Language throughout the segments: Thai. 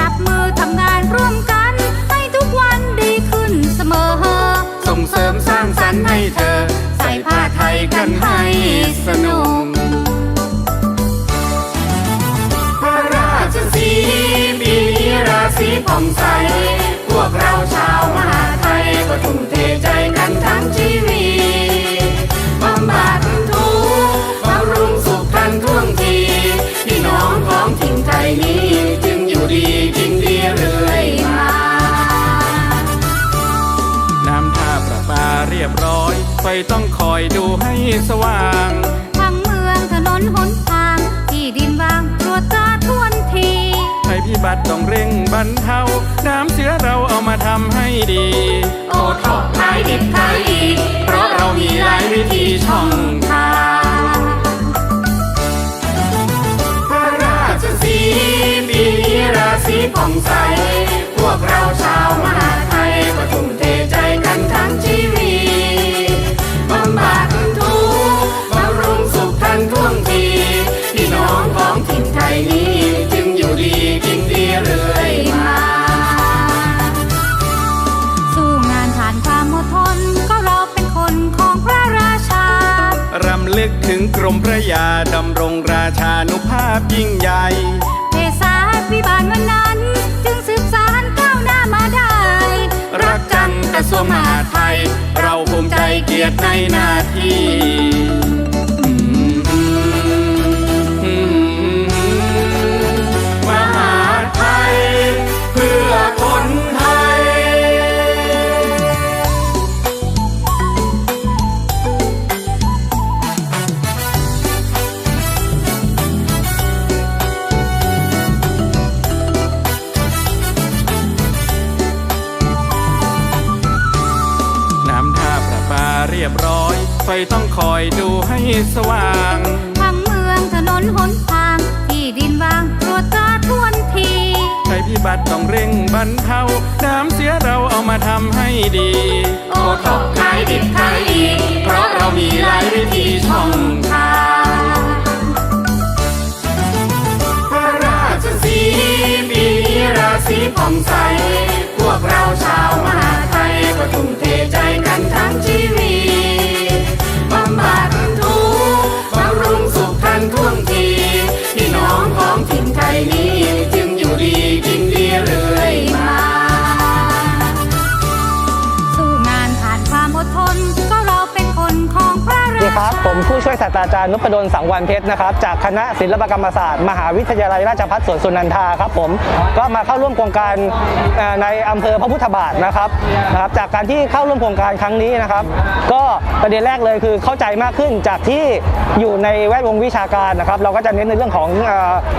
จับมือทำงานร่วมกัน ให้ทุกวันดีขึ้นเสมอ ส่งเสริมสร้างสรรค์ให้เธอ ใส่ผ้าไทยกันให้สนุก ไฟต้องคอยดูให้สว่างทั้งเมืองถนนหนทาง ที่ดินว่างตรวจตราทวนทีภัยพิบัติต้องเร่งบรรเทา น้ำเสือเราเอามาทำให้ดี โอท็อปขายดิบขายดี เพราะเรามีหลายวิธีช่องทาง รำลึกถึงกรมพระยาดำรงราชานุภาพยิ่งใหญ่เทศาพิบาลวันนั้น จึงสืบสานก้าวหน้ามาได้ รักกันกระทรวงมหาดไทย เราภูมิใจเกียรติในหน้าที่ ร้อยไฟต้องคอยดูให้สว่างทั้งเมืองถนนหนทาง ที่ดินว่างตรวจตราทวนทีภัยพิบัติต้องเร่งบรรเทาน้ำเสียเราเอามาทำให้ดี โอท็อปขายดิบขายดี ผมผู้ช่วยศาสตราจารย์นพดลสังวรเพชรนะครับ จากคณะศิลปกรรมศาสตร์มหาวิทยาลัยราชภัฏสวนสุนันทาครับผมก็มาเข้าร่วมโครงการในอำเภอพระพุทธบาทนะครับนะครับจากการที่เข้าร่วมโครงการครั้งนี้นะครับ ก็ประเด็นแรกเลยคือเข้าใจมากขึ้นจากที่อยู่ในแวดวงวิชาการนะครับ เราก็จะเน้นในเรื่องของ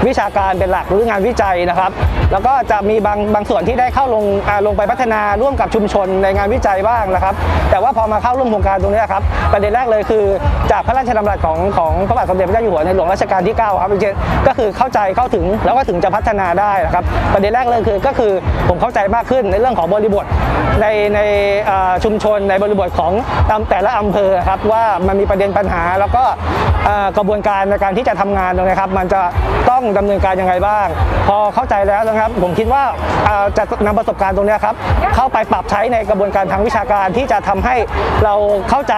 วิชาการเป็นหลักหรืองานวิจัยนะครับ แล้วก็จะมีบางบางส่วนที่ได้เข้าลงลงไปพัฒนาร่วมกับชุมชนในงานวิจัยบ้างนะครับ แต่ว่าพอมาเข้าร่วมโครงการตรงนี้ครับประเด็นแรกเลยคือจากพระราชดำรัสของของพระบาทสมเด็จพระเจ้าอยู่หัวในหลวงรัชกาลที่ 9 ครับจริงๆก็คือเข้าใจเข้าถึงแล้วก็ถึงจะพัฒนาได้นะครับประเด็นแรกเลยคือก็คือผมเข้าใจมากขึ้นในเรื่องของบริบทในในอ่อชุมชนในบริบทของตามแต่ละอำเภอครับว่ามันมีประเด็นปัญหา แล้วก็อ่อกระบวนการในการที่จะทำงานตรงนี้ครับมันจะต้องดำเนินการยังไงบ้าง พอเข้าใจแล้วนะครับ ผมคิดว่าอ่อจะนำประสบการณ์ตรงนี้ครับเข้าไปปรับใช้ในกระบวนการทางวิชาการที่จะทำให้เราเข้าใจ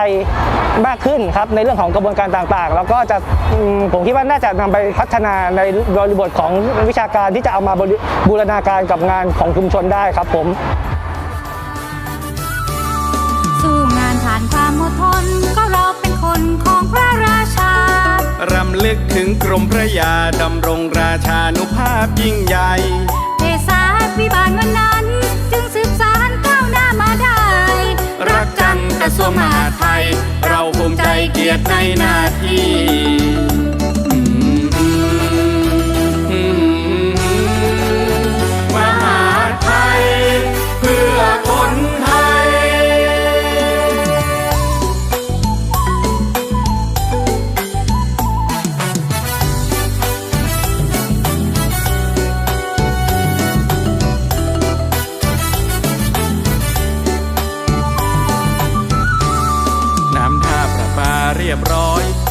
มากขึ้นครับในเรื่องของกระบวนการต่างๆ แล้วก็จะอืมผมคิดว่าน่าจะนำไปพัฒนาในบริบทของวิชาการที่จะเอามาบริบูรณาการกับงานของชุมชนได้ครับผมสู้งานผ่านความอดทนก็เราเป็นคนของพระราชารำลึกถึงกรมพระยาดำรงราชานุภาพยิ่งใหญ่เทศาพิบาลวันนั้น เกียรติในหน้าที่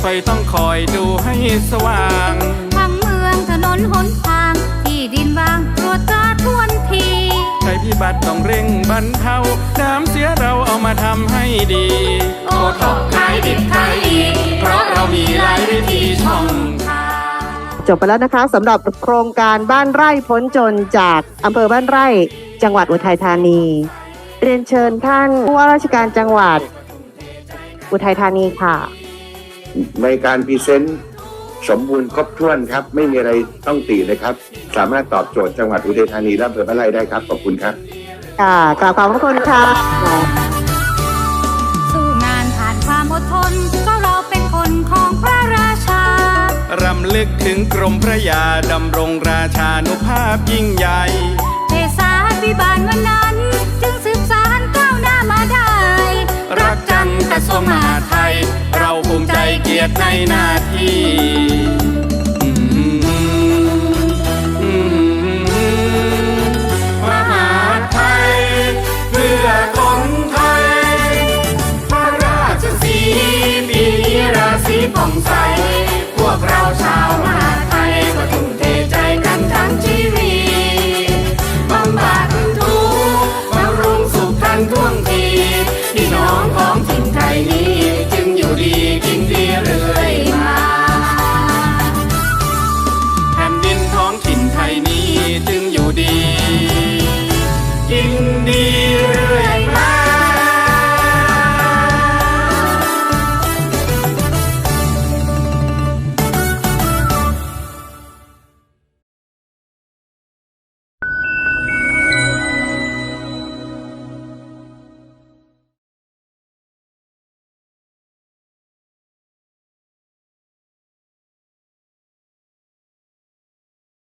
ไฟต้องคอยดูให้สว่างทั้งเมืองถนนหนทาง ที่ดินว่างตรวจตราทวนทีภัยพิบัติต้องเร่งบรรเทาน้ำเสียเราเอามาทำให้ดี โอท็อปขายดิบขายดีเพราะเรามีหลายวิธีช่องทางจบไปแล้วนะคะสำหรับโครงการบ้านไร่พ้นจนจากอำเภอบ้านไร่ จังหวัดอุทัยธานี เรียนเชิญท่านผู้ว่าราชการจังหวัด อุทัยธานีค่ะ ในการพรีเซนต์สมบูรณ์ครบถ้วนครับ ไม่มีอะไรต้องตีเลยครับ สามารถตอบโจทย์จังหวัดอุทัยธานีและอำเภอพระไร่ได้ครับ ขอบคุณครับ ค่ะกราบขอบพระคุณค่ะสู้งานผ่านความอดทนก็เราเป็นคนของพระราชารำลึกถึงกรมพระยาดำรงราชานุภาพยิ่งใหญ่ หน้าที่